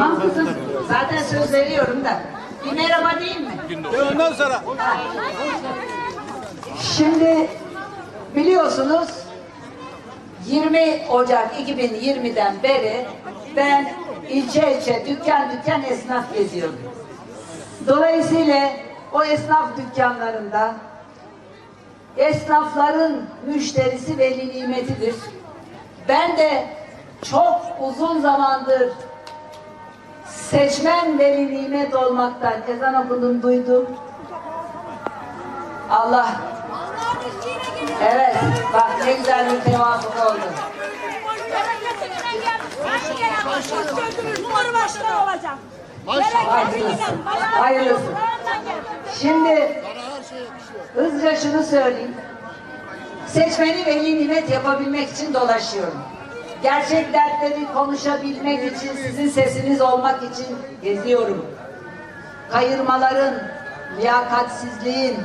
Tamam kızım. Zaten söz veriyorum da. Bir merhaba değil mi? Ondan sonra Şimdi biliyorsunuz 20 Ocak 2020'den beri ben ilçe ilçe dükkan dükkan esnaf geziyorum. Dolayısıyla o esnaf dükkanlarında esnafların müşterisi veli nimetidir. Ben de çok uzun zamandır seçmen veli nimet olmaktan ezan okudum duydum. Allah Evet, bak ne güzel bir tevafuk oldu. Hayırlısı. Hayırlısı. Şimdi hızlıca şunu söyleyeyim. Seçmeni veli nimet yapabilmek için dolaşıyorum. Gerçek dertleri konuşabilmek için, sizin sesiniz olmak için geziyorum. Kayırmaların, liyakatsizliğin,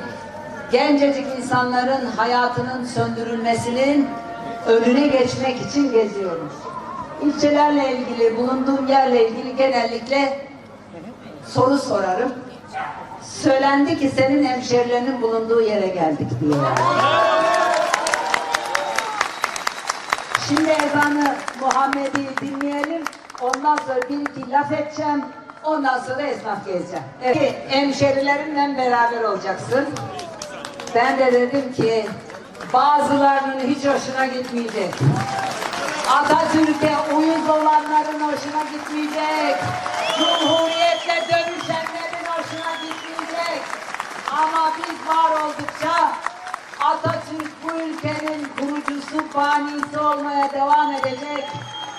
gencecik insanların hayatının söndürülmesinin önüne geçmek için geziyorum. İlçelerle ilgili, bulunduğum yerle ilgili genellikle soru sorarım. Söylendi ki senin hemşerilerinin bulunduğu yere geldik diye. Şimdi ezanı Muhammed'i dinleyelim. Ondan sonra bir iki laf edeceğim. Ondan sonra esnaf gezeceğim. Evet, hemşerilerimle beraber olacaksın. Ben de dedim ki bazılarının hiç hoşuna gitmeyecek. Atatürk'e uyuz olanların hoşuna gitmeyecek. Cumhuriyetle dövüşenlerin hoşuna gitmeyecek. Ama biz var oldukça Atatürk bu ülkenin kurucusu, banisi olmaya devam edecek.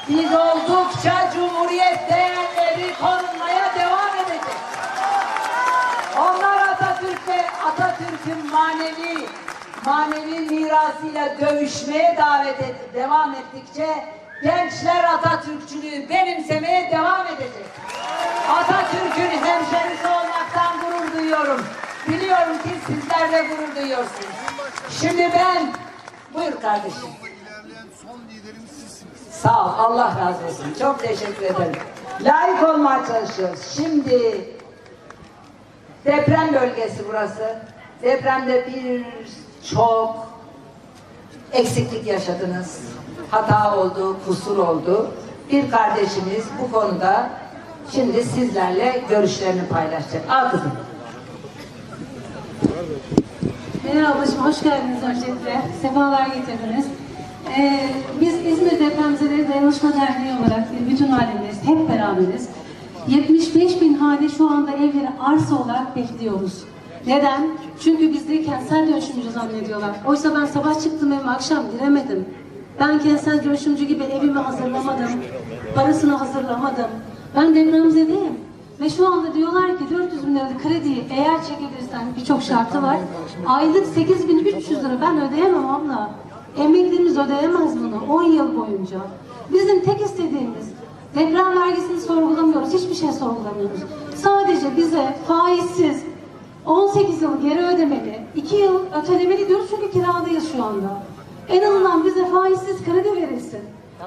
Biz oldukça Cumhuriyet değerleri korunmaya devam edecek. Onlar Atatürk'le Atatürk'ün manevi manevi mirasıyla dövüşmeye davet et, devam ettikçe gençler Atatürkçülüğü benimsemeye devam edecek. Atatürk'ün hemşerisi olmaktan gurur duyuyorum. Biliyorum ki sizler de gurur duyuyorsunuz. Şimdi ben buyur kardeşim. Sağ ol. Allah razı olsun. Çok teşekkür ederim. Layık olmaya çalışıyoruz. Şimdi deprem bölgesi burası. Depremde bir çok eksiklik yaşadınız. Hata oldu, kusur oldu. Bir kardeşimiz bu konuda şimdi sizlerle görüşlerini paylaşacak. Al kızım. Merhaba hoş geldiniz öncelikle. Sefalar getirdiniz. Ee, biz İzmir Depremzedeleri Dayanışma Derneği olarak bütün halindeyiz, hep beraberiz. 75 bin hane şu anda evleri arsa olarak bekliyoruz. Neden? Çünkü bizde kentsel dönüşümcü zannediyorlar. Oysa ben sabah çıktım evime akşam giremedim. Ben kentsel dönüşümcü gibi evimi hazırlamadım, parasını hazırlamadım. Ben depremzedeyim. Ve şu anda diyorlar ki 400 bin liralık krediyi eğer çekebilirsen birçok şartı var. Aylık 8300 lira ben ödeyemem abla. Emeklerimiz ödeyemez bunu 10 yıl boyunca. Bizim tek istediğimiz deprem vergisini sorgulamıyoruz. Hiçbir şey sorgulamıyoruz. Sadece bize faizsiz 18 yıl geri ödemeli, 2 yıl ötelemeli diyoruz çünkü kiradayız şu anda. En azından bize faizsiz kredi verilsin.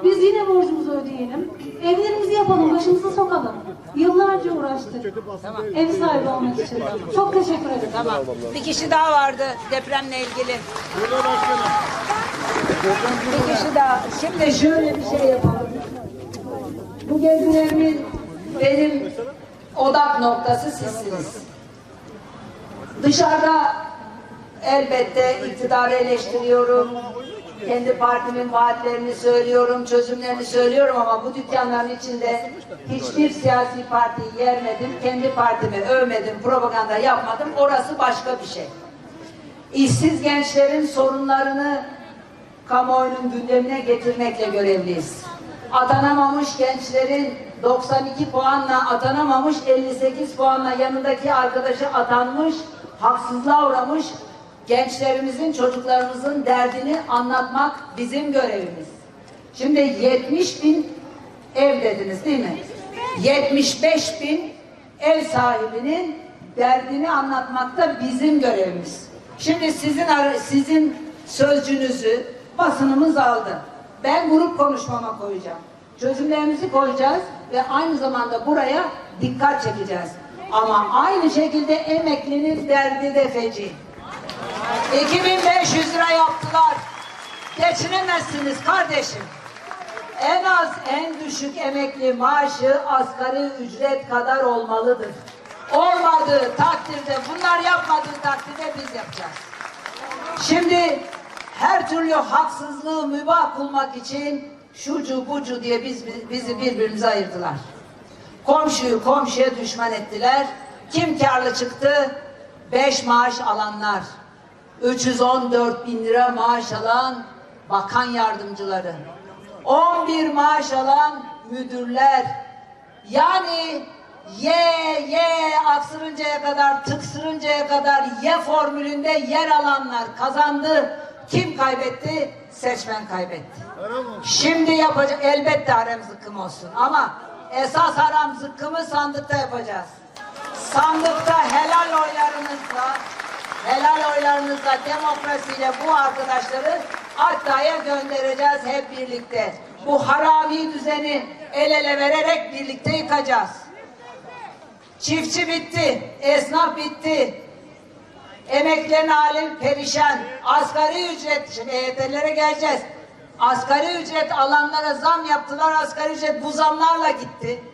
Biz yine borcumuzu ödeyelim. Evlerimizi yapalım, başımızı sokalım. Yıllarca uğraştık. Ev sahibi olmak için. Çok teşekkür ederim. Tamam. Bir kişi daha vardı depremle ilgili. Bir kişi daha. Şimdi şöyle bir şey yapalım. Bu gezilerimin benim odak noktası sizsiniz. Dışarıda elbette iktidarı eleştiriyorum. Kendi partimin vaatlerini söylüyorum, çözümlerini söylüyorum ama bu dükkanların içinde hiçbir siyasi partiyi yermedim, kendi partimi övmedim, propaganda yapmadım. Orası başka bir şey. İşsiz gençlerin sorunlarını kamuoyunun gündemine getirmekle görevliyiz. Atanamamış gençlerin 92 puanla atanamamış, 58 puanla yanındaki arkadaşı atanmış, haksızlığa uğramış gençlerimizin, çocuklarımızın derdini anlatmak bizim görevimiz. Şimdi 70 bin ev dediniz değil mi? 75 bin ev sahibinin derdini anlatmak da bizim görevimiz. Şimdi sizin sizin sözcünüzü basınımız aldı. Ben grup konuşmama koyacağım. Çözümlerimizi koyacağız ve aynı zamanda buraya dikkat çekeceğiz. Ama aynı şekilde emeklinin derdi de feci. 2500 lira yaptılar. Geçinemezsiniz kardeşim. En az en düşük emekli maaşı asgari ücret kadar olmalıdır. Olmadığı takdirde, bunlar yapmadığı takdirde biz yapacağız. Şimdi her türlü haksızlığı mübah bulmak için şucu bucu diye biz, bizi birbirimize ayırdılar. Komşuyu komşuya düşman ettiler. Kim karlı çıktı? Beş maaş alanlar. 314 bin lira maaş alan bakan yardımcıları. 11 maaş alan müdürler. Yani ye ye aksırıncaya kadar tıksırıncaya kadar ye formülünde yer alanlar kazandı. Kim kaybetti? Seçmen kaybetti. Şimdi yapacak elbette harem zıkkım olsun ama esas haram zıkkımı sandıkta yapacağız. Sandıkta helal oylarınızla helal oylarınızla demokrasiyle bu arkadaşları Akta'ya göndereceğiz hep birlikte. Bu harami düzeni el ele vererek birlikte yıkacağız. Çiftçi bitti, esnaf bitti, Emeklerin hali perişan. Asgari ücret, şimdi EYT'lere geleceğiz. Asgari ücret alanlara zam yaptılar. Asgari ücret bu zamlarla gitti.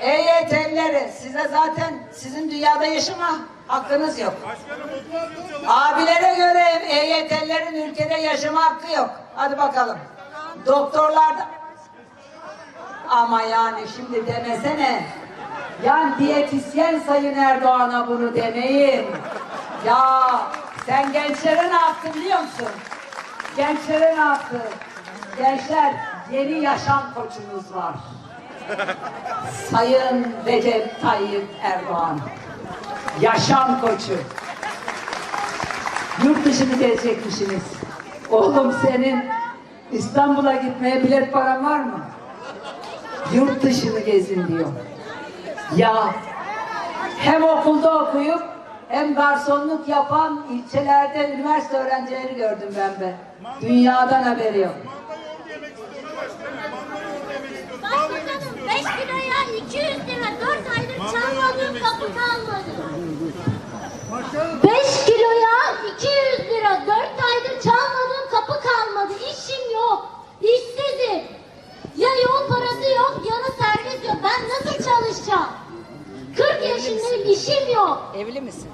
EYT'lilere size zaten sizin dünyada yaşama hakkınız yok. Abilere göre EYT'lilerin ülkede yaşama hakkı yok. Hadi bakalım. Doktorlar da... Ama yani şimdi demesene. Yani diyetisyen Sayın Erdoğan'a bunu demeyin. Ya sen gençlere ne yaptın biliyor musun? Gençlere ne yaptın? Gençler yeni yaşam koçumuz var. Sayın Recep Tayyip Erdoğan. Yaşam koçu. Yurt dışını gezecekmişsiniz. Oğlum senin İstanbul'a gitmeye bilet paran var mı? Yurt dışını gezin diyor. Ya hem okulda okuyup hem garsonluk yapan ilçelerde üniversite öğrencileri gördüm ben be. Dünyadan haberi yok. Başbakanım 5 kiloya 200 lira 4 aydır çalmadığım kapı kalmadı. 5 kiloya 200 lira 4 aydır çalmadığım kapı kalmadı. İşim yok. İşsizim. Ya yol parası yok ya da servis yok. Ben nasıl çalışacağım? 40 yaşındayım işim yok. Evli misin?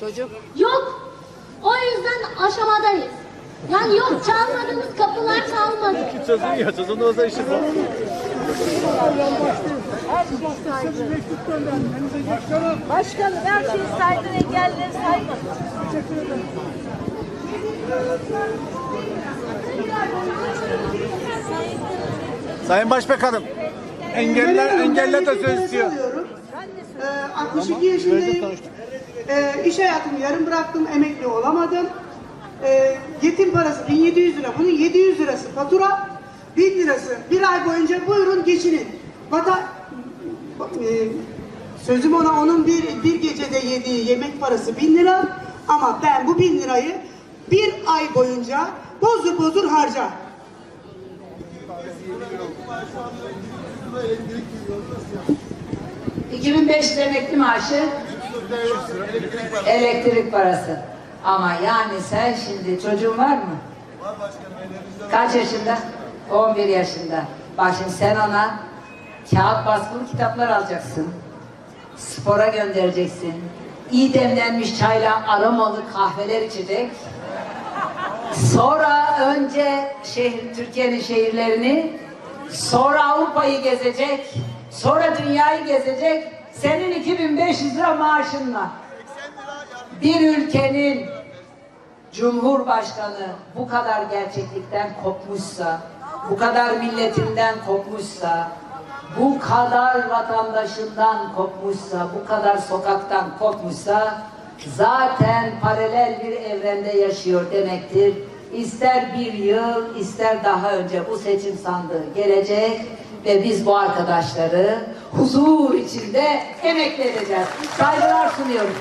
Çocuk? Yok. O yüzden aşamadayız. Yani yok çalmadığımız kapılar kalmadı. Sözün ya, sözün olsa işin var. Başkanım her şeyi saydın engelleri saymadın. Sayın Başbakanım, engeller, engeller de söz istiyor. Ee, 62 yaşındayım. Ee, iş hayatımı yarım bıraktım, emekli olamadım. Ee, yetim parası 1700 lira. Bunun 700 lirası fatura, 1000 lirası bir ay boyunca buyurun geçinin. Vata, e, sözüm ona onun bir, bir gecede yediği yemek parası 1000 lira. Ama ben bu 1000 lirayı bir ay boyunca bozdur bozdur harcar. 2005 emekli maaşı elektrik parası. Ama yani sen şimdi çocuğun var mı? Kaç yaşında? 11 yaşında. Bak şimdi sen ona kağıt baskılı kitaplar alacaksın. Spora göndereceksin. İyi demlenmiş çayla aromalı kahveler içecek. Sonra önce şehir, Türkiye'nin şehirlerini, sonra Avrupa'yı gezecek, sonra dünyayı gezecek. Senin 2500 lira maaşınla bir ülkenin Cumhurbaşkanı bu kadar gerçeklikten kopmuşsa, bu kadar milletinden kopmuşsa, bu kadar vatandaşından kopmuşsa, bu kadar sokaktan kopmuşsa zaten paralel bir evrende yaşıyor demektir. İster bir yıl, ister daha önce bu seçim sandığı gelecek ve biz bu arkadaşları huzur içinde emekli edeceğiz. Saygılar sunuyorum.